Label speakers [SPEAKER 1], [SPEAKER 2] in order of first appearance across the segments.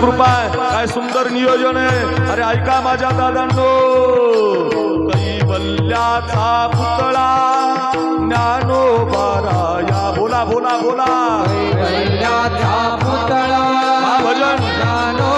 [SPEAKER 1] कृपा आहे काय सुंदर नियोजन आहे अरे ऐका माझ्या दादांनो कैवल्याचा पुतळा ज्ञानो या बोला बोला बोला
[SPEAKER 2] कैवल्याचा पुतळा
[SPEAKER 1] भजन
[SPEAKER 2] ज्ञानो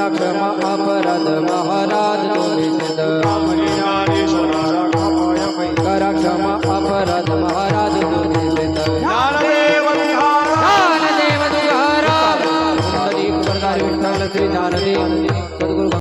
[SPEAKER 2] રાક્ષમ અપરાધ મહારાજ રાક્ષમ અપરાધ મહારાજ નારદેવ નારદેવ સદગુરુ